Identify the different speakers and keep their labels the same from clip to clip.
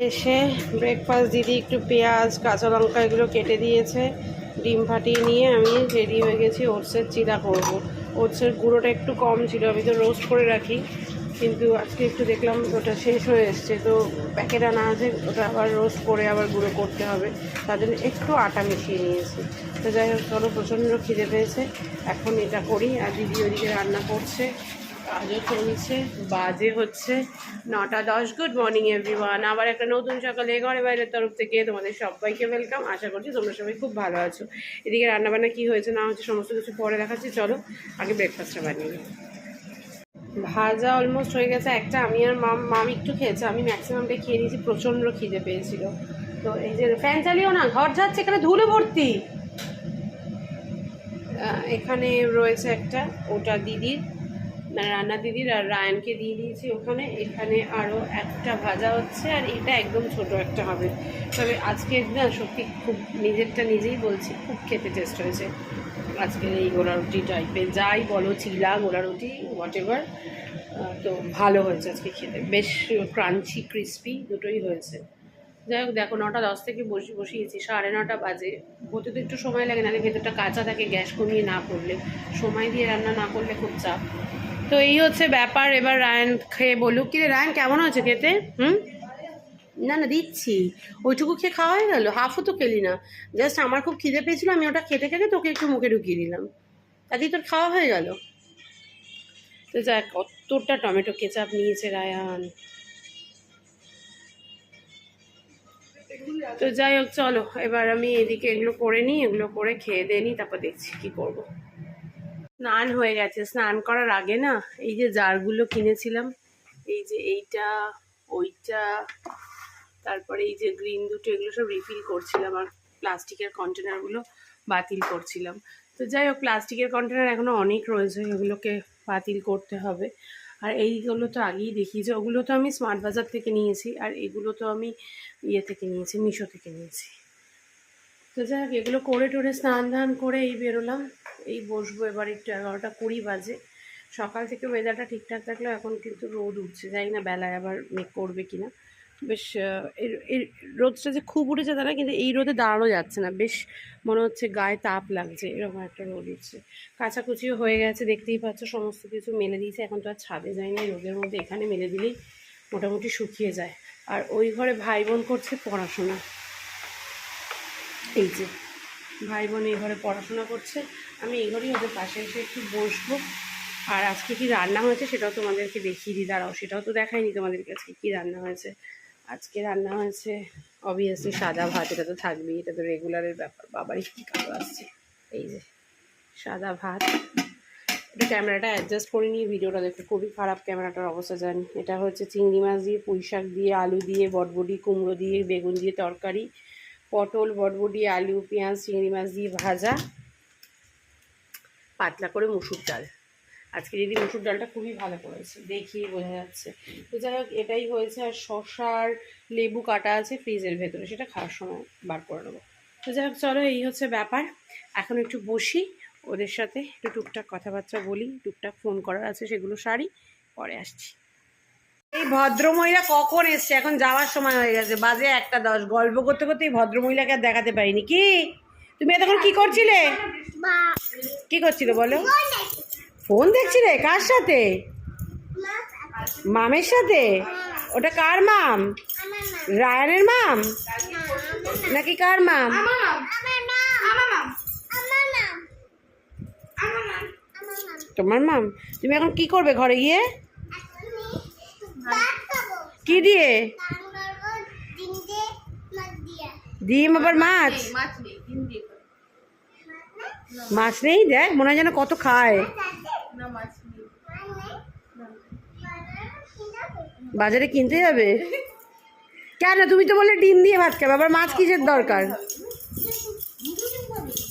Speaker 1: এসে ব্রেকফাস্ট দিদি একটু পেঁয়াজ, কাঁচা লঙ্কা এগুলো কেটে দিয়েছে। ডিম ফাটিয়ে নিয়ে আমি রেডি হয়ে গেছি ওটসের চিরা করব। ওটসের গুঁড়োটা একটু কম ছিল, আমি তো রোস্ট করে রাখি। কিন্তু আজকে একটু দেখলাম ওটা শেষ হয়ে এসছে, তো প্যাকেট আনা আছে, ওটা আবার রোস্ট করে আবার গুঁড়ো করতে হবে। তার জন্য একটু আটা মিশিয়ে নিয়েছি। তো যাই হোক, চলো প্রচণ্ড খিদে পেয়েছে। এখন এটা করি, আর দিদি ওদিকে রান্না করছে। কাজও চলছে, বাজে হচ্ছে, নটা দশ। গুড মর্নিং এভরিওয়ান আবার একটা নতুন সকালে ঘরে বাইরের তরফ থেকে তোমাদের সবাইকে ওয়েলকাম আশা করছি তোমরা সবাই খুব ভালো আছো। এদিকে রান্নাবান্না কী হয়েছে না হচ্ছে সমস্ত কিছু পরে দেখাচ্ছি। চলো, আগে ব্রেকফাস্টটা বানিয়ে। ভাজা অলমোস্ট হয়ে গেছে একটা। আমি আর মাম মাম একটু খেয়েছে। আমি ম্যাক্সিমামটা খেয়ে নিয়েছি, প্রচণ্ড খিদে পেয়েছিল। তো এই যে ফ্যান চালিও না, ঘর যাচ্ছে এখানে ধুলো ভর্তি। এখানে রয়েছে একটা, ওটা দিদির। রান্না দিদির আর রায়নকে দিয়ে দিয়েছি ওখানে। এখানে আরও একটা ভাজা হচ্ছে আর এটা একদম ছোট একটা হবে। তবে আজকে না সত্যি খুব নিজেরটা নিজেই বলছি, খুব খেতে টেস্ট হয়েছে। আজকের এই গোলা রুটি টাইপের যাই বলো চিলা গোলা রুটি হোয়াট এভার তো ভালো হয়েছে আজকে খেতে। বেশ ক্রাঞ্চি ক্রিস্পি দুটোই হয়েছে। যাই হোক, দেখো নটা দশ থেকে বসি, বসিয়েছি, সাড়ে নটা বাজে। হতে তো একটু সময় লাগে, নাহলে ভেতরটা কাঁচা থাকে, গ্যাস কমিয়ে না করলে সময় দিয়ে রান্না না করলে খুব চাপ। তো এই হচ্ছে ব্যাপার এবার রায়ন খেয়ে বলুক। কি রে রায়ন কেমন হচ্ছে খেতে? হুম? না না দিচ্ছি। ওইটুকু খেয়ে খাওয়া হয়ে গেল? হাফও তো খেলি না। জাস্ট আমার খুব খিদে পেয়েছিল আমি ওটা খেতে খেতে তোকে একটু মুখে ঢুকিয়ে দিলাম তাতেই তোর খাওয়া হয়ে গেল? তো যাক কতটা টমেটো কেচাপ নিয়েছে রায়ান। তো যাই হোক চলো এবার আমি এদিকে এগুলো করে নিই এগুলো করে খেয়ে দিয়ে নিই তারপর দেখছি কি করব। স্নান হয়ে গেছে। স্নান করার আগে না এই যে জারগুলো কিনেছিলাম, এই যে এইটা, ওইটা, তারপরে এই যে গ্রিন দুটো, এগুলো সব রিফিল করছিলাম আর প্লাস্টিকের কন্টেনারগুলো বাতিল করছিলাম। তো যাই হোক, প্লাস্টিকের কন্টেনার এখনও অনেক রয়েছে, এগুলোকে বাতিল করতে হবে। আর এইগুলো তো আগেই দেখিয়েছে ওগুলো তো আমি স্মার্ট বাজার থেকে নিয়েছি, আর এগুলো তো আমি ইয়ে থেকে নিয়েছি, মিশো থেকে নিয়েছি। তো যাই হোক, এগুলো করে টোরে স্নান ধান করে এই বেরোলাম। এই বসবো এবার একটু এগারোটা কুড়ি বাজে। সকাল থেকে ওয়েদারটা ঠিকঠাক থাকলেও এখন কিন্তু রোদ উঠছে। জানি না বেলায় আবার মেঘ করবে কিনা। বেশ এর- রোদটা যে খুব উঠেছে তা না, কিন্তু এই রোদে দাঁড়ানো যাচ্ছে না। বেশ মনে হচ্ছে গায়ে তাপ লাগছে, এরকম একটা রোদ উঠছে। কাচাকুচিও হয়ে গেছে, দেখতেই পাচ্ছ, সমস্ত কিছু মেলে দিয়েছে। এখন তো আর ছাদে যায়নি রোদের মধ্যে এখানে মেলে দিলেই মোটামুটি শুকিয়ে যায়। আর ওই ঘরে ভাই বোন করছে পড়াশোনা। এই যে ভাই বোন এই ঘরে পড়াশোনা করছে, আমি এই ঘরেই ওদের পাশে এসে একটু বসবো। আর আজকে কি রান্না হয়েছে সেটাও তোমাদেরকে দেখিয়ে দিই, দাঁড়াও, সেটাও তো দেখাইনি তোমাদেরকে আজকে কী রান্না হয়েছে। আজকে রান্না হয়েছে অবভিয়াসলি সাদা ভাত, এটা তো থাকবেই, এটা তো রেগুলারের ব্যাপার, বাবারই কী কালো আসছে। এই যে সাদা ভাত, একটু ক্যামেরাটা অ্যাডজাস্ট করে নিয়ে ভিডিওটা দেখো, খুবই খারাপ ক্যামেরাটার অবস্থা জানি। এটা হচ্ছে চিংড়ি মাছ দিয়ে পুঁই শাক দিয়ে, আলু দিয়ে, বটবটি, কুমড়ো দিয়ে, বেগুন দিয়ে তরকারি পটল বটবটি আলু, পেঁয়াজ, চিংড়ি মাছ দিয়ে ভাজা। পাতলা করে মুসুর ডাল। আজকে দিদি মুসুর ডালটা খুবই ভালো করেছে দেখিয়ে বোঝা যাচ্ছে। তো যাই হোক, এটাই হয়েছে আর শশার লেবু কাটা আছে ফ্রিজের ভেতরে, সেটা খাওয়ার সময় বার করে নেব। তো যাই হোক, চলো, এই হচ্ছে ব্যাপার। এখন একটু বসি, ওদের সাথে একটু টুকটাক কথাবার্তা বলি, টুকটাক ফোন করার আছে সেগুলো সারি, পরে আসছি। এই ভদ্রমহিলা কখন এসছে? এখন যাওয়ার সময় হয়ে গেছে। বাজে একটা দশ। গল্প করতে করতে এই ভদ্রমহিলাকে আর দেখাতে পারিনি। কি? তুমি এতক্ষণ কি করছিলে? কি করছিলে বলো? ফোন দেখছিলে? কার সাথে? মামের সাথে? ওটা কার মাম? রায়ানের মাম? নাকি কার মাম। তোমার মাম? তুমি এখন কি করবে ঘরে গিয়ে? কি দিয়ে? ডিম আবার মাছ? মাছ নেই দেখ মনে হয় যেন কত খায়। বাজারে কিনতে যাবে? কেন? তুমি তো বললে ডিম দিয়ে ভাত খাবে আবার মাছ কিসের দরকার?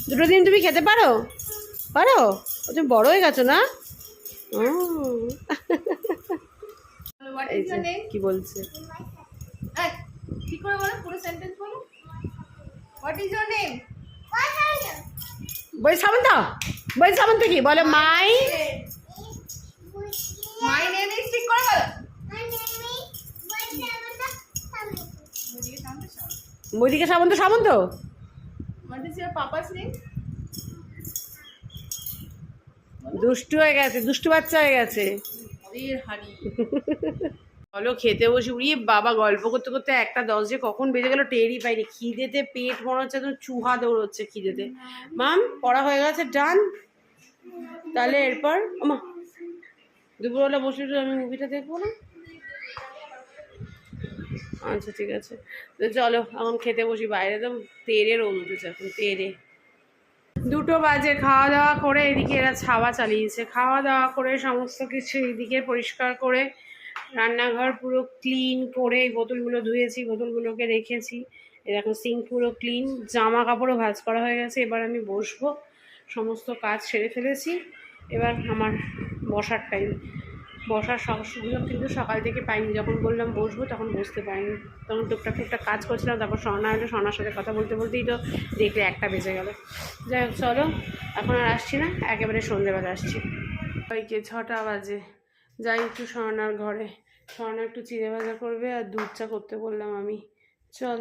Speaker 1: দুটো দিন তুমি খেতে পারো? পারো? তুমি বড় হয়ে গেছো না। এই যে, কি বলছে?
Speaker 2: কি করে বলো? পুরো সেন্টেন্স বলো। হোয়াট ইজ ইওর নেম
Speaker 1: বই সামন্ত বই সামন্ত কি? বলে মাই?
Speaker 2: মাই নেম ইজ ঠিক করে বলো।
Speaker 1: বৈদিকে সামন্ত সামন্ত
Speaker 2: name?
Speaker 1: দুষ্টু হয়ে গেছে দুষ্টু বাচ্চা হয়ে গেছে। চলো খেতে বসি। উড়িয়ে বাবা গল্প করতে করতে একটা দশ যে কখন বেজে গেল, টেরই পাইনি। খিদেতে পেট মনে হচ্ছে তো চুহা দৌড়চ্ছে খিদেতে। মাম, পড়া হয়ে গেছে, ডান। তাহলে এরপর আমা দুপুরবেলা বসে আমি মুভিটা দেখব না? আচ্ছা ঠিক আছে। চলো, এখন খেতে বসি। বাইরে তো তেরে রোদ উঠেছে, এখন তেরে। দুটো বাজে খাওয়া দাওয়া করে এদিকে এরা ছাওয়া চালিয়েছে। খাওয়া দাওয়া করে সমস্ত কিছু এদিকে পরিষ্কার করে রান্নাঘর পুরো ক্লিন করে এই বোতলগুলো ধুয়েছি, বোতলগুলোকে রেখেছি। এরকম সিঙ্ক পুরো ক্লিন জামা কাপড়ও ভাজ করা হয়ে গেছে। এবার আমি বসবো, সমস্ত কাজ সেরে ফেলেছি। এবার আমার বসার টাইম বসার সুযোগ কিন্তু সকাল থেকে পাইনি। যখন বললাম বসবো, তখন বসতে পারিনি। তখন টুকটাক টুকটাক কাজ করছিলাম, তারপর স্বর্ণা এলো। স্বর্ণার সাথে কথা বলতে বলতেই তো দেখলে একটা বেজে গেল। যাই হোক, চলো, এখন আর আসছি না, একেবারে সন্ধ্যেবেলা আসছি। ওইকে ছটা বাজে। যাই একটু স্বর্ণার ঘরে। স্বর্ণা একটু চিড়ে ভাজা করবে আর দুধ চা করতে বললাম আমি। চল,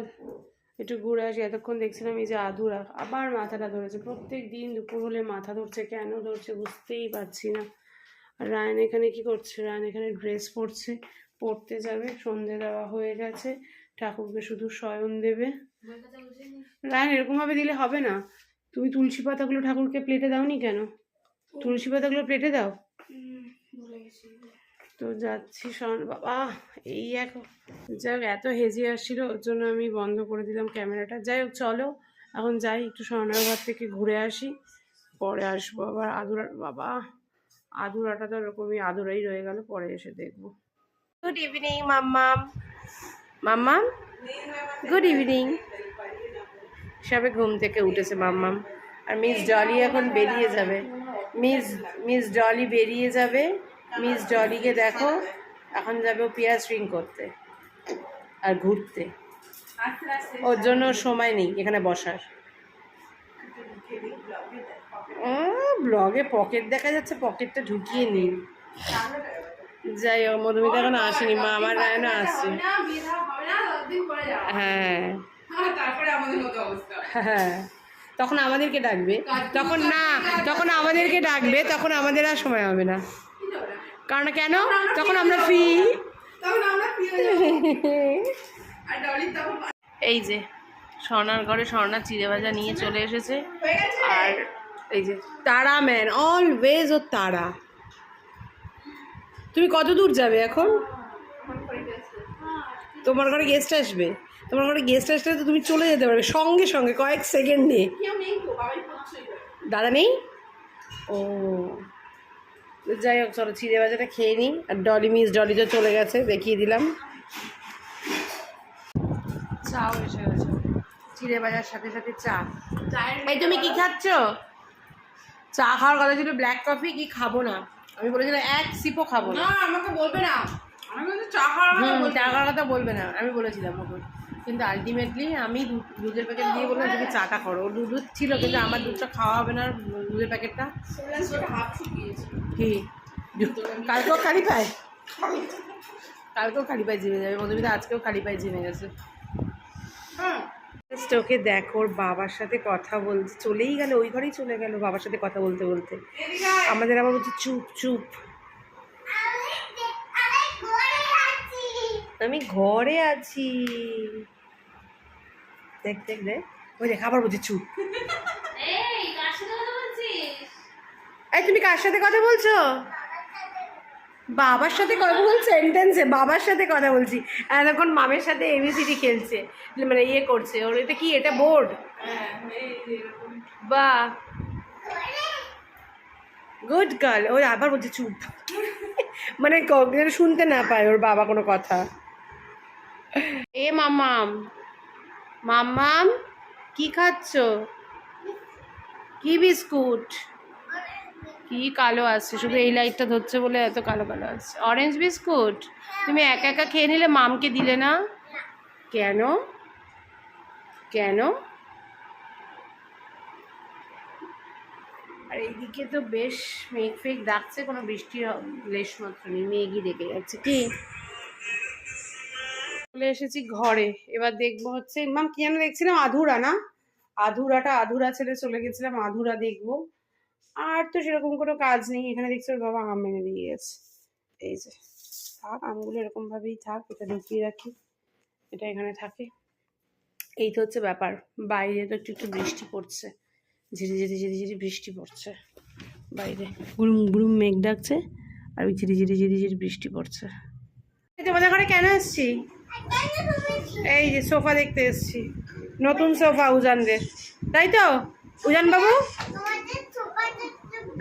Speaker 1: একটু ঘুরে আসি। এতক্ষণ দেখছিলাম এই যে আধুরা, আবার মাথাটা ধরেছে। প্রত্যেক দিন দুপুর হলে মাথা ধরছে। কেন ধরছে বুঝতেই পারছি না। আর রায়ন এখানে কি করছে? রায়ন এখানে ড্রেস পরছে। পরতে যাবে সন্ধে দেওয়া হয়ে গেছে। ঠাকুরকে শুধু শয়ন দেবে। রায়ন এরকমভাবে দিলে হবে না। তুমি তুলসী পাতাগুলো ঠাকুরকে প্লেটে দাওনি কেন? তুলসী পাতাগুলো প্লেটে দাও। তো যাচ্ছি শোন বাবা এই এক যাই এত হেজি আসছিল ওর জন্য আমি বন্ধ করে দিলাম ক্যামেরাটা। যাই হোক চলো এখন যাই একটু স্বর্ণার ঘর থেকে ঘুরে আসি। পরে আসব আবার আদুরা বাবা। আদুরাটা তো ওরকমই আধুরাই রয়ে গেল পরে এসে দেখব। গুড ইভিনিং মাম্মাম মাম্মাম গুড ইভিনিং সবে ঘুম থেকে উঠেছে মাম্মাম আর মিস ডলি এখন বেরিয়ে যাবে। মিস মিস ডলি বেরিয়ে যাবে। মিস ডলিকে দেখো এখন যাবে ও পেঁয়াজ রিং করতে আর ঘুরতে। ওর জন্য সময় নেই এখানে বসার। ব্লগে পকেট দেখা যাচ্ছে পকেটটা ঢুকিয়ে নিন। যাই হোক মধুমিতা এখন আসেনি মা আমার রায়না আসছে হ্যাঁ।
Speaker 2: অবস্থা।
Speaker 1: হ্যাঁ। তখন আমাদেরকে ডাকবে। তখন না তখন আমাদেরকে ডাকবে তখন আমাদের আর সময় হবে না। কারণ কেন? তখন আমরা ফ্রি
Speaker 2: হয়ে
Speaker 1: এই যে স্বর্ণার ঘরে স্বর্ণা চিড়ে ভাজা নিয়ে চলে এসেছে। আর এই যে, তারা ম্যান অলওয়েজ ও তারা। তুমি কত দূর যাবে এখন? তোমার ঘরে গেস্ট আসবে। তোমার ঘরে গেস্ট আসলে তো তুমি চলে যেতে পারবে, সঙ্গে সঙ্গে, কয়েক সেকেন্ডে
Speaker 2: করছে
Speaker 1: দাদা নেই? ও। যাই হোক, চলো চিড়ে ভাজাটা খেয়ে নিই। আর ডলি, মিস ডলি তো চলে গেছে, দেখিয়ে দিলাম। চাও চিড়ে ভাজার সাথে সাথে চা। এই তুমি কি খাচ্ছ? চা খাওয়ার কথা ছিল ব্ল্যাক কফি কি খাব না? আমি বলেছিলাম এক সিপও খাব না।
Speaker 2: আমাকে বলবে না। চা খাওয়ার কথা
Speaker 1: বলবে না। আমি বলেছিলাম ওকে। কিন্তু আলটিমেটলি আমি দুধের প্যাকেট দিয়ে বললাম তুমি চাটা করো। ওর দুধ ছিল কিন্তু আমার দুধটা খাওয়া হবে না দুধের প্যাকেটটা কি? কালকেও খালি পায়? কালকেও খালি পায় জিমে যাবে। মধুমিতা আজকেও খালি পায় জিমে গেছে।
Speaker 2: হ্যাঁ
Speaker 1: ওকে দেখো ওর বাবার সাথে কথা বলছে চলেই গেল ওই ঘরেই চলে গেল বাবার সাথে কথা বলতে বলতে। আমাদের আবার বলছে চুপ চুপ। আমি ঘরে আছি। দেখ দেখ দেখ। ওই দেখ আবার বলছে চুপ। তুমি কার সাথে কথা বলছো? বাবার সাথে কথা বলছে সেন্টেন্সে বাবার সাথে কথা বলছি। এখন মামের সাথে এবিসিডি খেলছে মানে ইয়ে করছে। ওর এটা কি? এটা বোর্ড। বা। গুড গার্ল ওই আবার বলছে চুপ। মানে শুনতে না পায় ওর বাবা কোনো কথা। এ মাম্মাম। মাম্মাম, কি খাচ্ছ? কি বিস্কুট? কি কালো আসছে? শুধু এই লাইটটা ধরছে বলে এত কালো কালো আসছে। অরেঞ্জ বিস্কুট তুমি একা একা খেয়ে নিলে মামকে দিলে না? কেন? কেন? আর এইদিকে তো বেশ মেঘ ফেঘ ডাকছে, কোনো বৃষ্টি লেশ মাত্র নেই। মেঘই ডেকে যাচ্ছে। কি? চলে এসেছি ঘরে। এবার দেখব হচ্ছে মাম, কি যেন দেখছিলাম? আধুরা না? আধুরাটা আধুরা ছেড়ে চলে গেছিলাম, আধুরা দেখব। আর তো সেরকম কোনো কাজ নেই। এখানে দেখছি ওর বাবা আম এনে দিয়ে গেছে। এই যে, থাক, আমগুলো এরকম ভাবেই থাক, এটা ঢুকিয়ে রাখি, এটা এখানে থাকে। এই তো হচ্ছে ব্যাপার, বাইরে তো একটু একটু বৃষ্টি পড়ছে। ঝিরি ঝিরি ঝিরি ঝিরি বৃষ্টি পড়ছে বাইরে। গুরুম গুরুম মেঘ ডাকছে আর ওই ঝিরি ঝিরি ঝিরি ঝিরি বৃষ্টি পড়ছে। তোমাদের ঘরে কেন এসছি? এই যে সোফা দেখতে এসছি। নতুন সোফা উজানদের। তাই তো? উজান বাবু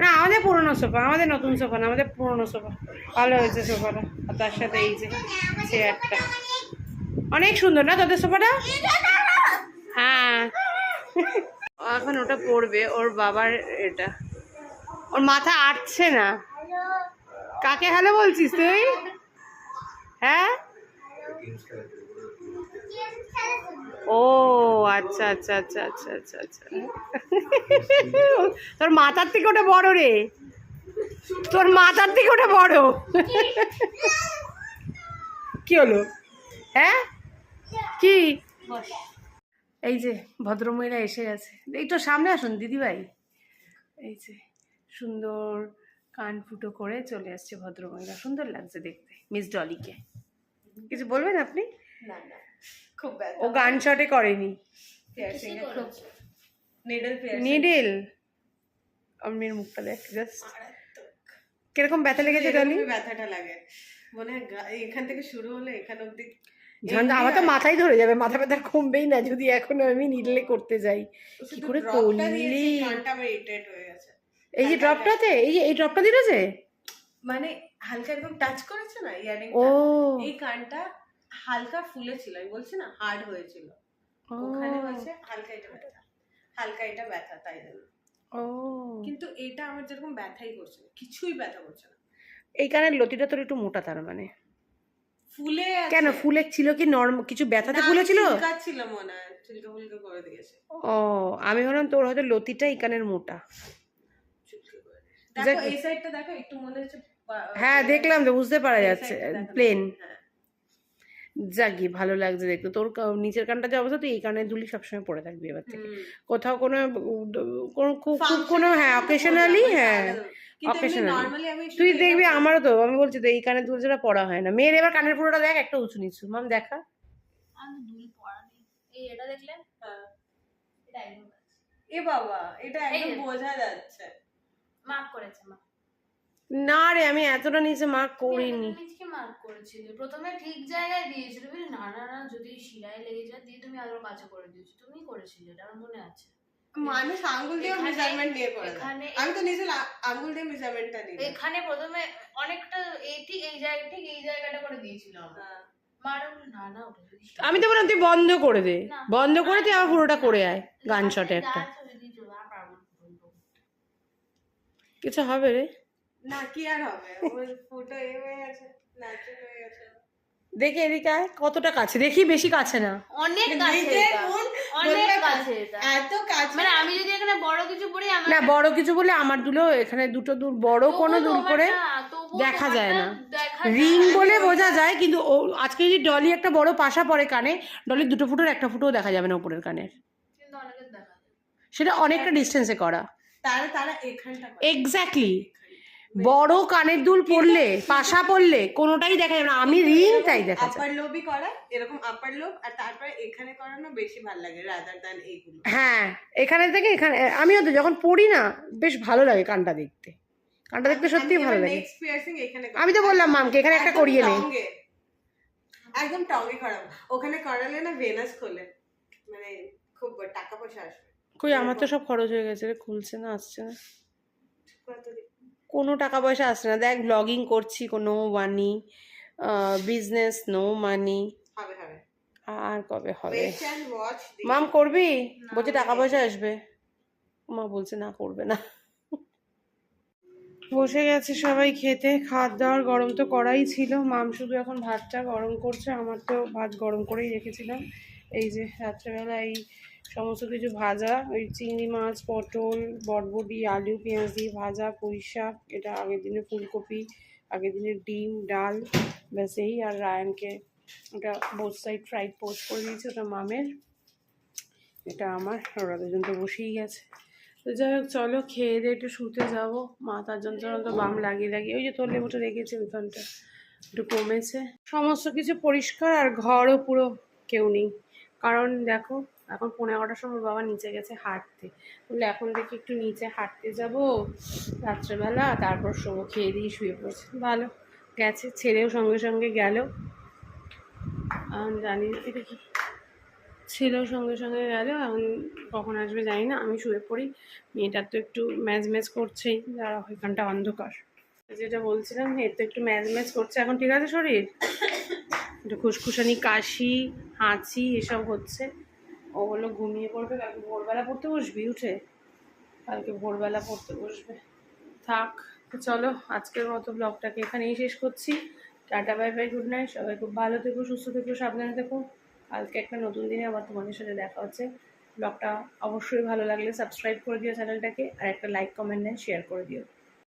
Speaker 1: না, আমাদের পুরনো সোফা, আমাদের নতুন সোফা না, আমাদের পুরনো সোফা। ভালো হয়েছে সোফাটা, আর তার সাথে এই যে চেয়ারটা অনেক সুন্দর না তোদের সোফাটা? হ্যাঁ। এখন ওটা পড়বে ওর বাবার এটা। ওর মাথা আটছে না। কাকে হ্যালো বলছিস তুই? হ্যাঁ? ও আচ্ছা আচ্ছা আচ্ছা আচ্ছা আচ্ছা আচ্ছা। তোর মাথার থেকে ওটা বড় রে। তোর মাথার থেকে ওটা বড়। কি হলো? হ্যাঁ? কি? এই যে, ভদ্রমহিলা এসে গেছে। এই তো সামনে আসুন, দিদিভাই। এই যে, সুন্দর কান ফুটো করে চলে আসছে ভদ্রমহিলা। সুন্দর লাগছে দেখতে, মিস ডলিকে। কিছু বলবেন আপনি?
Speaker 2: না না। খুব ব্যথা
Speaker 1: ও গান শটে করেনি।
Speaker 2: পিয়ার্সিং এ খুব নিডল পিয়ার্সিং
Speaker 1: নিডেল আমার মুখটা দেখ জাস্ট কীরকম ব্যথা লেগেছে ডলি
Speaker 2: ব্যথাটা লাগে। মনে হয় এখান থেকে শুরু হলে এখান অবধি
Speaker 1: আমার তো মাথায় ধরে যাবে মাথা ব্যথা কমবেই না যদি এখন আমি নিডলে করতে যাই। কি করে করলি?
Speaker 2: হয়ে
Speaker 1: এই যে ড্রপটাতে এই যে এই ড্রপটা যে?
Speaker 2: মানে হালকা একদম টাচ করেছে না ইয়ারিং
Speaker 1: ও।
Speaker 2: এই কানটা হালকা ফুলেছিল আমি বলছি না হার্ড হয়েছিল। ওখানে হচ্ছে হালকা এটা ব্যথা। হালকা এটা ব্যথা তাই জন্য। কিন্তু এটা আমার যেরকম ব্যথাই করছে না কিছুই ব্যথা করছে না।
Speaker 1: এই কানের লতিটা তোর একটু মোটা তার মানে।
Speaker 2: ফুলে
Speaker 1: কেন ফুলে ছিল কি নর্ম কিছু ব্যথাতে ফুলে ছিল
Speaker 2: চুলকাচ্ছিল মনে হয় চুলকা ফুলকা করে দিয়েছে।
Speaker 1: ও আমি ভাবলাম তোর হয়তো লতিটা এই কানের মোটা।
Speaker 2: দেখো এই সাইডটা দেখো একটু মনে হচ্ছে
Speaker 1: হ্যাঁ দেখলাম তো বুঝতে পারা যাচ্ছে। প্লেন
Speaker 2: হ্যাঁ।
Speaker 1: যাকি ভালো লাগছে দেখতে। তোর নিচের কানটা যে অবস্থা তুই এই কানের দুলি সবসময় পরে থাকবি এবার থেকে। কোথাও কোনো কোনো খুব কোনো হ্যাঁ অকেশনালি হ্যাঁ
Speaker 2: শুধু
Speaker 1: তুই দেখবি আমারও তো আমি বলছি তো এই কানের দুলটা পড়া হয় না। মেয়ের এবার কানের পুরোটা দেখ একটা উঁচু নিচু। মাম দেখা।
Speaker 3: দুল পড়া নেই। এই এটা দেখলেন
Speaker 2: হ্যাঁ।
Speaker 3: এটা
Speaker 2: এ বাবা এটা একদম বোঝা যাচ্ছে।
Speaker 3: মার্ক করেছে মা
Speaker 1: না রে আমি এতটা নিচে মার্ক করিনি
Speaker 3: নিজকে মার্ক করেছিলে প্রথমে ঠিক জায়গায় দিয়েছিল বুঝলি না না না যদি শিরায় লেগে যায় দিয়ে তুমি আরও কাছে করে দিয়েছ তুমি করেছিলে এটা আমার মনে আছে
Speaker 2: মানুষ আঙ্গুল দিয়ে মেজারমেন্ট নিয়ে করে আমি তো নিজে লা- আঙ্গুল দিয়ে মেজারমেন্টটা নিই
Speaker 3: এখানে প্রথমে অনেকটা এই ঠিক এই জায়গা ঠিক এই জায়গাটা করে দিয়েছিল আমার
Speaker 2: হ্যাঁ।
Speaker 3: মার বলল, না না ওটা যদি শিরায়-
Speaker 1: আমি তো বললাম তুই বন্ধ করে দে বন্ধ করে তুই আবার পুরোটা করে আয় গান শটে একটা। কিছু হবে রে
Speaker 2: না কি আর হবে ওর ফটো এ হয়ে গেছে ন্যাচারাল হয়ে গেছে
Speaker 1: দেখি এদিকে আয় কতটা কাছে দেখি বেশি কাছে না
Speaker 3: অনেক কাছে এটা। অনেক কাছে এটা
Speaker 2: এত কাছে
Speaker 3: মানে আমি যদি এখানে বড় কিছু পড়ি আমার
Speaker 1: না বড় কিছু বলে আমার দুলো এখানে দুটো দূর বড় কোনো
Speaker 3: তবুও
Speaker 1: দূর করে
Speaker 3: তবুও
Speaker 1: দেখা যায় না।
Speaker 3: দেখা
Speaker 1: রিং
Speaker 3: যায়।
Speaker 1: বলে বোঝা যায় কিন্তু ও আজকে যদি ডলি একটা বড় পাশা পরে কানে ডলির দুটো ফুটোর একটা ফুটোও দেখা যাবে না উপরের কানের
Speaker 3: কিন্তু অনেকের দেখা যায়।
Speaker 1: সেটা অনেকটা ডিস্টেন্সে করা
Speaker 2: তারা তারা এখানটা করে।
Speaker 1: এক্স্যাক্টলি বড় কানের দুল পরলে পাশা পরলে কোনোটাই দেখা যাবে না। আমি রিং তাই দেখা
Speaker 2: আপার লোবই করা এরকম আপার লোব আর তারপরে এখানে করানো বেশি ভালো লাগে রাদার দ্যান এইগুলো।
Speaker 1: হ্যাঁ এখানে থেকে এখানে আমিও তো যখন পড়ি না বেশ ভালো লাগে কানটা দেখতে। কানটা দেখতে সত্যিই ভালো লাগে।
Speaker 2: নেক্সট পিয়ার্সিং এখানে
Speaker 1: আমি তো বললাম মামকে এখানে একটা করিয়ে নে।
Speaker 2: একদম টঙ্গে করাবো ওখানে করালে না ভেনাস খোলে। মানে খুব টাকা পয়সা আসবে।
Speaker 1: কই আমার তো সব খরচ হয়ে গেছে রে খুলছে না আসছে না। কোনো টাকা পয়সা আসছে না। দেখ ব্লগিং করছি কোনো মানি বিজনেস নো মানি আর কবে হবে? মাম করবি? বলছে টাকা পয়সা আসবে। মা বলছে না করবে না। বসে গেছে সবাই খেতে। খাওয়ার দাওয়ার গরম তো করাই ছিল। মাম শুধু এখন ভাতটা গরম করছে। আমার তো ভাত গরম করেই রেখেছিলাম। এই যে রাত্রেবেলা এই সমস্ত কিছু ভাজা, ওই চিংড়ি মাছ, পটল বটবটি আলু, পেঁয়াজ দিয়ে ভাজা, পুঁই শাক, এটা আগের দিনের ফুলকপি, আগের দিনের ডিম, ডাল, ব্যাস এই আর রায়ানকে ওটা বোথ সাইড ফ্রাইড পোস্ট করে দিয়েছে ওটা মামের। এটা আমার, ওরা দুজন তো বসেই গেছে। তো যাই হোক, চলো খেয়ে দিয়ে একটু শুতে যাব। মাথার যন্ত্রণা তো বাম লাগিয়ে লাগিয়ে, ওই যে তোর লেবুটা রেখেছে ওইখানটা একটু কমেছে। সমস্ত কিছু পরিষ্কার আর ঘরও পুরো কেউ নেই। কারণ দেখো এখন পনেরো এগারোটার সময় বাবা নিচে গেছে হাঁটতে। বললে, এখন দেখি একটু নিচে হাঁটতে যাব। রাত্রেবেলা তারপর শোবো খেয়ে দিয়ে শুয়ে পড়ছে। ভালো, গেছে, ছেলেও সঙ্গে সঙ্গে গেল। জানি কি? ছেলেও সঙ্গে সঙ্গে গেল, এখন কখন আসবে জানি না, আমি শুয়ে পড়ি। মেয়েটার তো একটু ম্যাজ ম্যাজ করছেই যারা ওইখানটা অন্ধকার। যেটা বলছিলাম, এর তো একটু ম্যাজ ম্যাজ করছে। এখন ঠিক আছে শরীর? একটু খুসখুসানি কাশি, হাঁচি, এসব হচ্ছে। ও হলো ঘুমিয়ে পড়বে, কালকে ভোরবেলা পড়তে বসবি? উঠে। কালকে ভোরবেলা পড়তে বসবে। থাক চলো, আজকের মতো ব্লগটাকে এখানেই শেষ করছি। Tata bye bye good night সবাই খুব ভালো থেকো, সুস্থ থেকো, সাবধানে থেকো। কালকে একটা নতুন দিনে আবার তোমাদের সাথে দেখা হচ্ছে। ব্লগটা অবশ্যই ভালো লাগলে সাবস্ক্রাইব করে দিও চ্যানেলটাকে, আর একটা লাইক কমেন্ট দেন শেয়ার করে দিও।